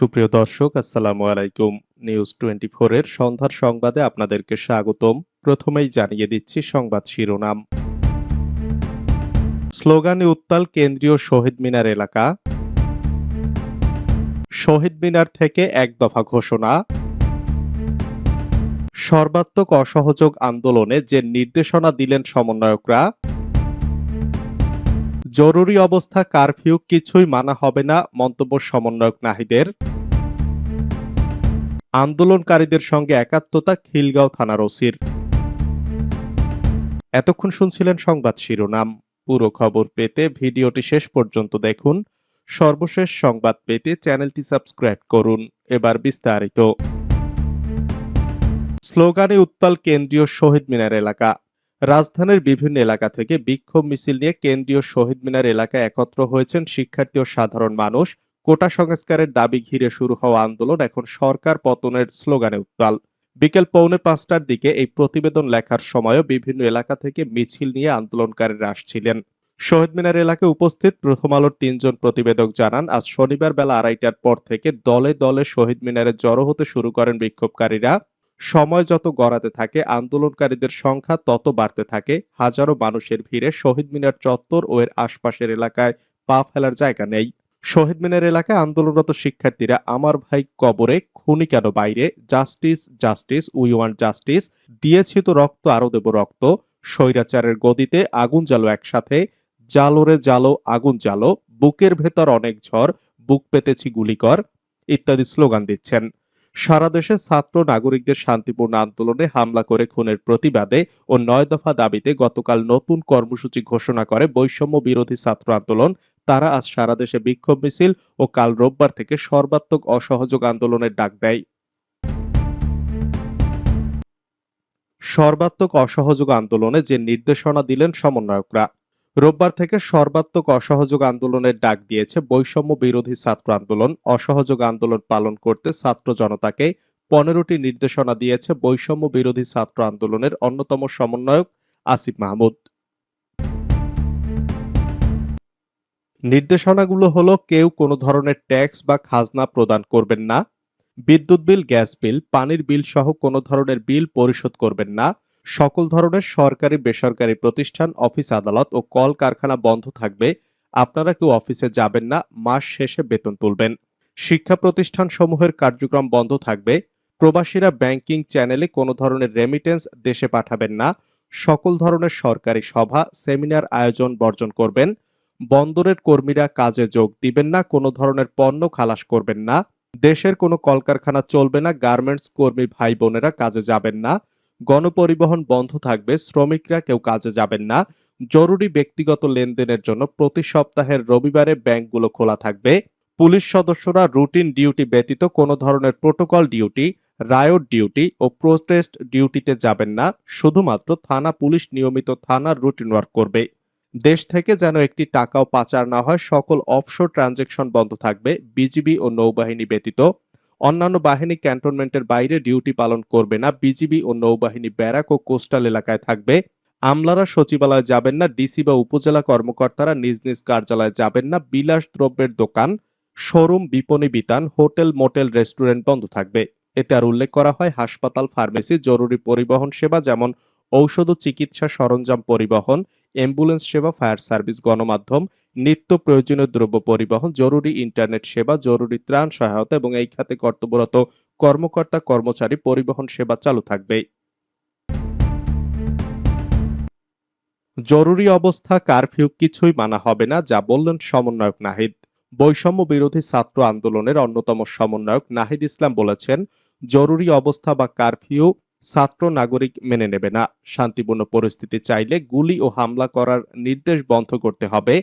সুপ্রিয় দর্শক, আসসালামু আলাইকুম। নিউজ টোয়েন্টি এর সন্ধ্যার সংবাদে আপনাদেরকে স্বাগতম। প্রথমেই জানিয়ে দিচ্ছি সংবাদ শিরোনাম। স্লোগানে উত্তাল কেন্দ্রীয় শহীদ মিনার এলাকা। শহীদ মিনার থেকে এক দফা ঘোষণা। সর্বাত্মক অসহযোগ আন্দোলনে যে নির্দেশনা দিলেন সমন্বয়করা। জরুরি অবস্থা কারফিউ কিছুই মানা হবে না, মন্তব্য সমন্বয়ক নাহিদের। আন্দোলনকারীদের সঙ্গে একাত্মতা খিলগাঁও থানার ওসির। এতক্ষণ শুনছিলেন সংবাদ শিরোনাম। পুরো খবর পেতে ভিডিওটি শেষ পর্যন্ত দেখুন। সর্বশেষ সংবাদ পেতে চ্যানেলটি সাবস্ক্রাইব করুন। এবার বিস্তারিত। স্লোগানে উত্তাল কেন্দ্রীয় শহীদ মিনার এলাকা। রাজধানীর বিভিন্ন এলাকা থেকে বিক্ষোভ মিছিল নিয়ে কেন্দ্রীয় শহীদ মিনার এলাকায় একত্র হয়েছেন শিক্ষার্থী ও সাধারণ মানুষ। কোটা সংস্কারের দাবি ঘিরে শুরু হওয়া আন্দোলন এখন সরকার পতনের স্লোগানে উত্তাল। বিকেল পৌনে পাঁচটার দিকে এই প্রতিবেদন লেখার সময়ও বিভিন্ন এলাকা থেকে মিছিল নিয়ে আন্দোলনকারীরা আসছিলেন। শহীদ মিনার এলাকায় উপস্থিত প্রথম আলোর তিনজন প্রতিবেদক জানান, আজ শনিবার বেলা আড়াইটার পর থেকে দলে দলে শহীদ মিনারে জড়ো হতে শুরু করেন বিক্ষোভকারীরা। সময় যত গড়াতে থাকে, আন্দোলনকারীদের সংখ্যা তত বাড়তে থাকে। হাজারো মানুষের ভিড়ে শহীদ মিনার চত্বর ও এর আশপাশের এলাকায় পা ফেলার জায়গা নেই। শহীদ মিনার এলাকায় আন্দোলনরত শিক্ষার্থীরা, আমার ভাই কবরে, খুনি কেন বাইরে? Justice justice, we want justice. দিয়েছি তো রক্ত, আরও দেব রক্ত। স্বৈরাচারের গদিতে আগুন জ্বালো একসাথে। জালোরে জালো আগুন জ্বালো। বুকের ভেতর অনেক ঝড়। বুক পেতেছি গুলিকর ইত্যাদি স্লোগান দিচ্ছেন। সারা দেশে ছাত্র নাগরিকদের শান্তিপূর্ণ আন্দোলনে হামলা করে খুনের প্রতিবাদে ও নয় দফা দাবিতে গতকাল নতুন কর্মসূচি ঘোষণা করে বৈষম্য বিরোধী ছাত্র আন্দোলন। তারা আজ সারা দেশে বিক্ষোভ মিছিল ও কাল রোববার থেকে সর্বাত্মক অসহযোগ আন্দোলনের ডাক দেয়। সর্বাত্মক অসহযোগ আন্দোলনে যে নির্দেশনা দিলেন সমন্বয়করা রোববার থেকে সর্বাত্মক অসহযোগ আন্দোলনের ডাক দিয়েছে বৈষম্য বিরোধী ছাত্র আন্দোলন। অসহযোগ আন্দোলন পালন করতে ছাত্র জনতাকে পনেরোটি নির্দেশনা দিয়েছে বৈষম্য বিরোধী ছাত্র আন্দোলনের অন্যতম সমন্বয়ক আসিফ মাহমুদ। নির্দেশনাগুলো হলো, কেউ কোনো ধরনের ট্যাক্স বা খাজনা প্রদান করবেন না, বিদ্যুৎ বিল, গ্যাস বিল, পানির বিল সহ কোনো ধরনের বিল পরিশোধ করবেন না সকল ধরনের সরকারি, বেসরকারি প্রতিষ্ঠান, অফিস আদালত ও কল কারখানা বন্ধ থাকবে। আপনারা কেউ অফিসে যাবেন না, মাস শেষে বেতন তুলবেন। শিক্ষা প্রতিষ্ঠান সমূহের কার্যক্রম বন্ধ থাকবে। প্রবাসীরা ব্যাংকিং চ্যানেলে কোনো ধরনের রেমিটেন্স দেশে পাঠাবেন না। সকল ধরনের সরকারি সভা, সেমিনার আয়োজন বর্জন করবেন। বন্দরের কর্মীরা কাজে যোগ দিবেন না, কোনো ধরনের পণ্য খালাস করবেন না। দেশের কোনো কলকারখানা চলবে না গার্মেন্টস কর্মী ভাই বোনেরা কাজে যাবেন না। গণপরিবহন বন্ধ থাকবে, শ্রমিকরা কেউ কাজে যাবেন না। জরুরি ব্যক্তিগত লেনদেনের জন্য প্রতি সপ্তাহের রবিবারে ব্যাংকগুলো খোলা থাকবে। পুলিশ সদস্যরা রুটিন ডিউটি ব্যতীত কোনো ধরনের প্রোটোকল ডিউটি, রায়ট ডিউটি ও প্রোটেস্ট ডিউটিতে যাবেন না। শুধুমাত্র থানা পুলিশ নিয়মিত থানার রুটিন ওয়ার্ক করবে। দেশ থেকে যেন একটি টাকাও পাচার না হয়, সকল অফশোর ট্রানজেকশন বন্ধ থাকবে। বিজিবি ও নৌবাহিনী ব্যতীত অন্যান্য বাহিনী ক্যান্টনমেন্টের বাইরে ডিউটি পালন করবে না। বিজিবি ও নৌবাহিনী ব্যারাক ও কোস্টাল এলাকায় থাকবে। আমলারা সচিবালয়ে যাবেন না, ডিসি বা উপজেলা কর্মকর্তারা নিজ নিজ কার্যালয়ে যাবেন না। বিলাস দ্রব্যের দোকান, শোরুম, বিপণী বিতান, হোটেল, মোটেল, রেস্টুরেন্ট বন্ধ থাকবে। এতে আর উল্লেখ করা হয়, হাসপাতাল, ফার্মেসি, জরুরি পরিবহন সেবা যেমন ঔষধ ও চিকিৎসা সরঞ্জাম পরিবহন, অ্যাম্বুলেন্স সেবা, ফায়ার সার্ভিস, গণমাধ্যম নিত্য প্রয়োজনীয় দ্রব্য পরিবহন, জরুরি ইন্টারনেট সেবা, জরুরি ত্রাণ সহায়তা এবং এই খাতে কর্তব্যরত কর্মকর্তা, কর্মচারী পরিবহন সেবা চালু থাকবে। জরুরি অবস্থা, কারফিউ কিছুই মানা হবে না, যা বললেন সমন্বয়ক নাহিদ। বৈষম্য বিরোধী ছাত্র আন্দোলনের অন্যতম সমন্বয়ক নাহিদ ইসলাম বলেছেন, জরুরি অবস্থা বা কারফিউ ছাত্র নাগরিক মেনে নেবে না। শান্তিপূর্ণ পরিস্থিতি চাইলে গুলি ও হামলা করার নির্দেশ বন্ধ করতে হবে।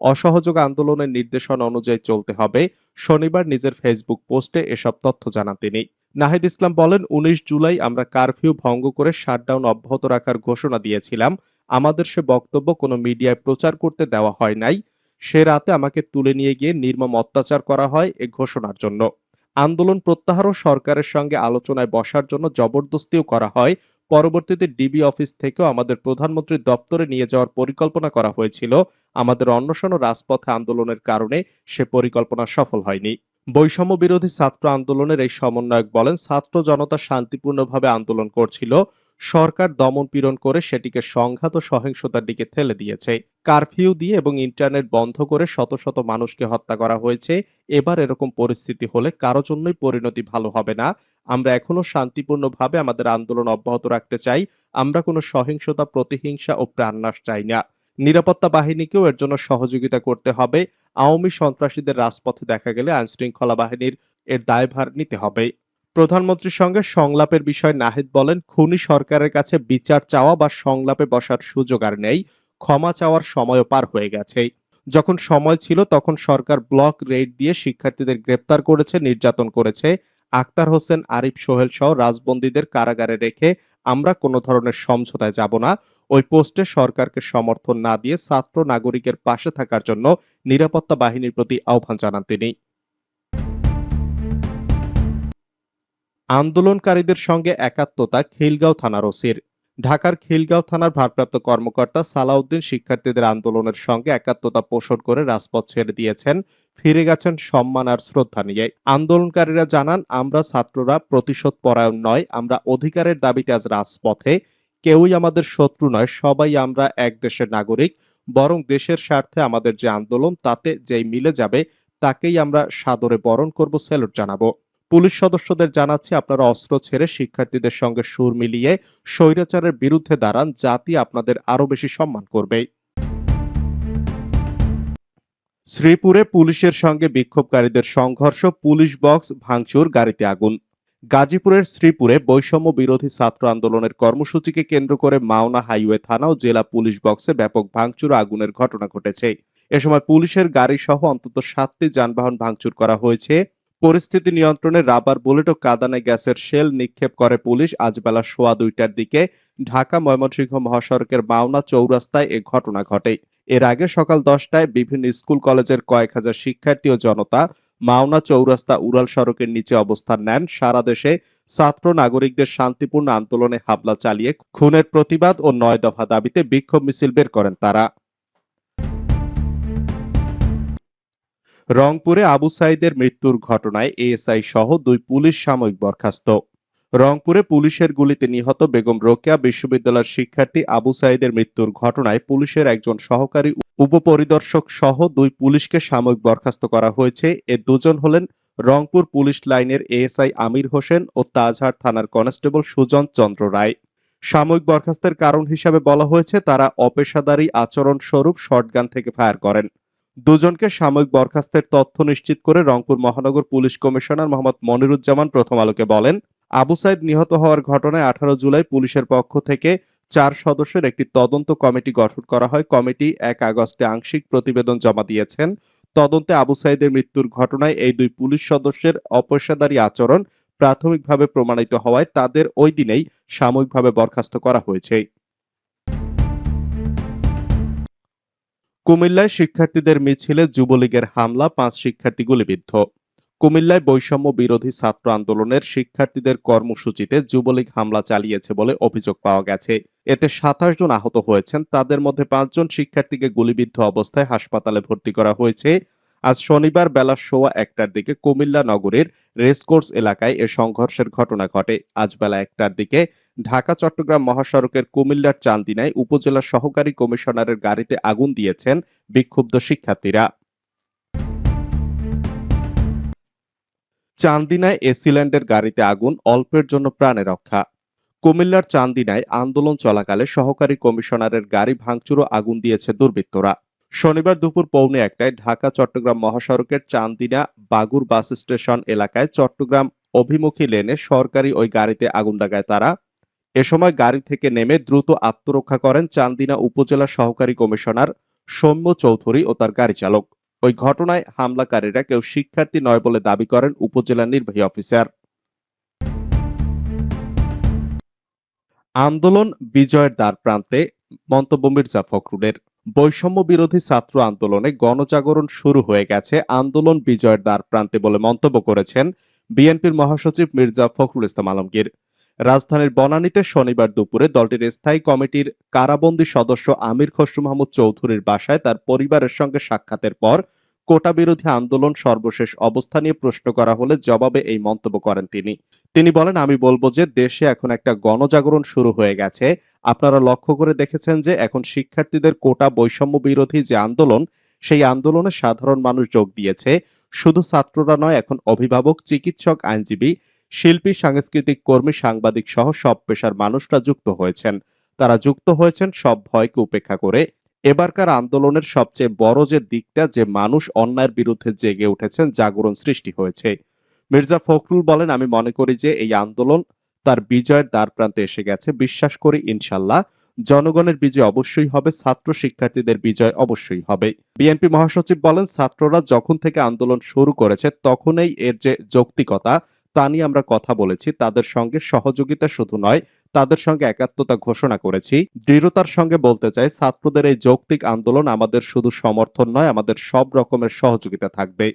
অসহযোগ আন্দোলনের নির্দেশনা অনুযায়ী চলতে হবে। শনিবার নিজের ফেসবুক পোস্টে এসব তথ্য জানান তিনি। নাহিদ ইসলাম বলেন, উনিশ জুলাই আমরা কারফিউ ভঙ্গ করে শাটডাউন অব্যাহত রাখার ঘোষণা দিয়েছিলাম। আমাদের সে বক্তব্য কোনো মিডিয়ায় প্রচার করতে দেওয়া হয় নাই। সে রাতে আমাকে তুলে নিয়ে গিয়ে নির্মম অত্যাচার করা হয় এ ঘোষণার জন্য। আন্দোলন প্রত্যাহার ও সরকারের সঙ্গে আলোচনায় বসার জন্য জবরদস্তিও করা হয়। পরবর্তীতে ডিবি অফিস থেকেও আমাদের প্রধানমন্ত্রীর দপ্তরে নিয়ে যাওয়ার পরিকল্পনা করা হয়েছিল। আমাদের অন্বেষণ রাজপথে আন্দোলনের কারণে সে পরিকল্পনা সফল হয়নি। বৈষম্য বিরোধী ছাত্র আন্দোলনের এই সমন্বয়ক বলেন, ছাত্র জনতা শান্তিপূর্ণভাবে আন্দোলন করছিল। সরকার দমন পীড়ন করে সেটিকে সংঘাত ও সহিংসতার দিকে ঠেলে দিয়েছে। কারফিউ দিয়ে এবং ইন্টারনেট বন্ধ করে শত শত মানুষকে হত্যা করা হয়েছে। এবার এরকম পরিস্থিতি হলে কারও জন্যই পরিণতি ভালো হবে না। আমরা এখনও শান্তিপূর্ণভাবে আমাদের আন্দোলন অব্যাহত রাখতে চাই। আমরা কোনো সহিংসতা, প্রতিহিংসা ও প্রাণনাশ চাই না। নিরাপত্তা বাহিনীকেও এর জন্য সহযোগিতা করতে হবে। আওয়ামী সন্ত্রাসীদের রাজপথে দেখা গেলে আইনশৃঙ্খলা বাহিনীর এর দায়ভার নিতে হবে। প্রধানমন্ত্রীর সঙ্গে সংলাপের বিষয়ে নাহিদ বলেন, খুনি সরকারের কাছে বিচার চাওয়া বা সংলাপে বসার সুযোগ আর নেই, ক্ষমা চাওয়ার সময়ও পার হয়ে গেছে। যখন সময় ছিল তখন সরকার ব্লক রেড দিয়ে শিক্ষার্থীদের গ্রেপ্তার করেছে, নির্যাতন করেছে। আক্তার হোসেন, আরিফ সোহেল সহ রাজবন্দীদের কারাগারে রেখে আমরা কোনো ধরনের সমঝোতায় যাব না। ওই পোস্টে সরকারকে সমর্থন না দিয়ে ছাত্র নাগরিকের পাশে থাকার জন্য নিরাপত্তা বাহিনীর প্রতি আহ্বান জানান তিনি। আন্দোলনকারীদের সঙ্গে একাত্মতা খিলগাঁও থানার ওসির। ঢাকার খিলগাঁও থানার ভারপ্রাপ্ত কর্মকর্তা সালাউদ্দিন শিক্ষার্থীদের আন্দোলনের সঙ্গে একাত্মতা পোষণ করে রাজপথ ছেড়ে দিয়েছেন, ফিরে গেছেন সম্মান আর শ্রদ্ধা নিয়ে। আন্দোলনকারীরা জানান, আমরা ছাত্ররা প্রতিশোধ পরায়ণ নয়, আমরা অধিকারের দাবিতে আজ রাজপথে। কেউই আমাদের শত্রু নয়, সবাই আমরা এক দেশের নাগরিক। বরং দেশের স্বার্থে আমাদের যে আন্দোলন, তাতে যেই মিলে যাবে, তাকেই আমরা সাদরে বরণ করব। স্যালুট জানাব। পুলিশ সদস্যদের জানাচ্ছি আপনারা অস্ত্র ছেড়ে শিক্ষার্থীদের সঙ্গে সুর মিলিয়ে স্বৈরাচারের বিরুদ্ধে দাঁড়ান, জাতি আপনাদের আরও বেশি সম্মান করবে। শ্রীপুরে পুলিশের সঙ্গে বিক্ষোভকারীদের সংঘর্ষ, পুলিশ বক্স ভাঙচুর, গাড়িতে আগুন। গাজীপুরের শ্রীপুরে বৈষম্য বিরোধী ছাত্র আন্দোলনের কর্মসূচিকে কেন্দ্র করে মাওনা হাইওয়ে থানা ও জেলা পুলিশ বক্সে ব্যাপক ভাঙচুর আগুনের ঘটনা ঘটেছে। এ সময় পুলিশের গাড়ি সহ অন্তত সাতটি যানবাহন ভাঙচুর করা হয়েছে। পরিস্থিতি নিয়ন্ত্রণে রাবার বুলেট ও কাদানে গ্যাসের শেল নিক্ষেপ করে পুলিশ। আজ বেলা সোয়া দুইটার দিকে ঢাকা ময়মনসিংহ মহাসড়কের মাওনা চৌরাস্তায় এ ঘটনা ঘটে। এর আগে সকাল দশটায় বিভিন্ন স্কুল, কলেজের কয়েক হাজার শিক্ষার্থী ও জনতা মাওনা চৌরাস্তা উড়াল সড়কের নিচে অবস্থান নেন। সারা দেশে ছাত্র নাগরিকদের শান্তিপূর্ণ আন্দোলনে হামলা চালিয়ে খুনের প্রতিবাদ ও নয় দফা দাবিতে বিক্ষোভ মিছিল বের করেন তারা। রংপুরে আবু সাইদের মৃত্যুর ঘটনায় এএসআই সহ দুই পুলিশ সাময়িক বরখাস্ত। রংপুরে পুলিশের গুলিতে নিহত বেগম রোকেয়া বিশ্ববিদ্যালয়ের শিক্ষার্থী আবু সাইদের মৃত্যুর ঘটনায় পুলিশের একজন সহকারী উপপরিদর্শক সহ দুই পুলিশকে সাময়িক বরখাস্ত করা হয়েছে। এ দুজন হলেন রংপুর পুলিশ লাইনের এএসআই আমির হোসেন ও তাজহাট থানার কনস্টেবল সুজন চন্দ্র রায়। সাময়িক বরখাস্তের কারণ হিসাবে বলা হয়েছে, তারা অপেশাদারী আচরণ স্বরূপ শটগান থেকে ফায়ার করেন। দুজনকে সাময়িক বরখাস্তের তথ্য নিশ্চিত করে রংপুর মহানগর পুলিশ কমিশনার মোহাম্মদ মনিরুজ্জামান প্রথম আলোকে বলেন, আবু সাইদ নিহত হওয়ার ঘটনায় আঠারো জুলাই পুলিশের পক্ষ থেকে চার সদস্যের একটি তদন্ত কমিটি গঠন করা হয়। কমিটি এক আগস্টে আংশিক প্রতিবেদন জমা দিয়েছেন। তদন্তে আবু সাইদের মৃত্যুর ঘটনায় এই দুই পুলিশ সদস্যের অপেশাদারী আচরণ প্রাথমিকভাবে প্রমাণিত হওয়ায় তাদের ওই দিনেই সাময়িকভাবে বরখাস্ত করা হয়েছে। কুমিল্লায় শিক্ষার্থীদের মিছিলে যুবলীগের হামলা, পাঁচ শিক্ষার্থী গুলিবিদ্ধ। কুমিল্লায় বৈষম্য বিরোধী ছাত্র আন্দোলনের শিক্ষার্থীদের কর্মসূচিতে যুবলীগ হামলা চালিয়েছে বলে অভিযোগ পাওয়া গেছে। এতে সাতাশ জন আহত হয়েছেন। তাদের মধ্যে পাঁচজন শিক্ষার্থীকে গুলিবিদ্ধ অবস্থায় হাসপাতালে ভর্তি করা হয়েছে। আজ শনিবার বেলা সোয়া একটার দিকে কুমিল্লা নগরের রেসকোর্স এলাকায় এ সংঘর্ষের ঘটনা ঘটে। আজ বেলা একটার দিকে ঢাকা, চট্টগ্রাম মহাসড়কের কুমিল্লার চান্দিনায় উপজেলা সহকারী কমিশনারের গাড়িতে আগুন দিয়েছেন বিক্ষুব্ধ শিক্ষার্থীরা। চান্দিনায় এসিল্যান্ডের গাড়িতে আগুন, অল্পের জন্য প্রাণে রক্ষা। কুমিল্লার চান্দিনায় আন্দোলন চলাকালে সহকারী কমিশনারের গাড়ি ভাঙচুরও আগুন দিয়েছে দুর্বৃত্তরা। শনিবার দুপুর পৌনে একটায় ঢাকা, চট্টগ্রাম মহাসড়কের চান্দিনা বাগুর বাস স্টেশন এলাকায় চট্টগ্রাম অভিমুখী লেনে সরকারি ওই গাড়িতে আগুন লাগায় তারা। এ সময় গাড়ি থেকে নেমে দ্রুত আত্মরক্ষা করেন চান্দিনা উপজেলা সহকারী কমিশনার সৌম্য চৌধুরী ও তার গাড়ি চালক। ওই ঘটনায় হামলাকারীরা কেউ শিক্ষার্থী নয় বলে দাবি করেন উপজেলা নির্বাহী অফিসার। আন্দোলন বিজয়ের দ্বার প্রান্তে, মন্তব্য মির্জা ফখরুলের। বৈষম্য বিরোধী ছাত্র আন্দোলনে গণজাগরণ শুরু হয়ে গেছে। আন্দোলন বিজয়ের দ্বার প্রান্তে বলে মন্তব্য করেছেন বিএনপির মহাসচিব মির্জা ফখরুল ইসলাম আলমগীর। রাজধানীর বনানীতে শনিবার দুপুরে দলটির স্থায়ী কমিটির কারাবন্দী সদস্য আমির খসরু মাহমুদ চৌধুরীর বাসায় তার পরিবারের সঙ্গে সাক্ষাতের পর কোটা বিরোধী আন্দোলন সর্বশেষ অবস্থা নিয়ে প্রশ্ন করা হলে জবাবে এই মন্তব্য করেন তিনি। তিনি বলেন, আমি বলব যে দেশে এখন একটা গণজাগরণ শুরু হয়ে গেছে। আপনারা লক্ষ্য করে দেখেছেন যে এখন শিক্ষার্থীদের কোটা বৈষম্য বিরোধী যে আন্দোলন, সেই আন্দোলনে সাধারণ মানুষ যোগ দিয়েছে। শুধু ছাত্ররা নয়, এখন অভিভাবক, চিকিৎসক, আইনজীবী, শিল্পী, সাংস্কৃতিক কর্মী, সাংবাদিক সহ সব পেশার মানুষরা যুক্ত হয়েছেন। তারা যুক্ত হয়েছেন সব ভয়কে উপেক্ষা করে। এবারকার আন্দোলনের সবচেয়ে বড় যে দিকটা, যে মানুষ অন্যায়ের বিরুদ্ধে জেগে উঠেছেন, জাগরণ সৃষ্টি হয়েছে। মির্জা ফখরুল বলেন, আমি মনে করি যে এই আন্দোলন তার বিজয়ের দ্বার প্রান্তে এসে গেছে। বিশ্বাস করি ইনশাল্লাহ জনগণের বিজয় অবশ্যই হবে, ছাত্র শিক্ষার্থীদের বিজয় অবশ্যই হবে। বিএনপি মহাসচিব বলেন, ছাত্ররা যখন থেকে আন্দোলন শুরু করেছে, তখনই এর যে যৌক্তিকতা তা নিয়ে আমরা কথা বলেছি। তাদের সঙ্গে সহযোগিতা শুধু নয়, তাদের সঙ্গে একাত্মতা ঘোষণা করেছি। দৃঢ়তার সঙ্গে বলতে চাই, ছাত্রদের এই যৌক্তিক আন্দোলন আমাদের শুধু সমর্থন নয়, আমাদের সব রকমের সহযোগিতা থাকবে।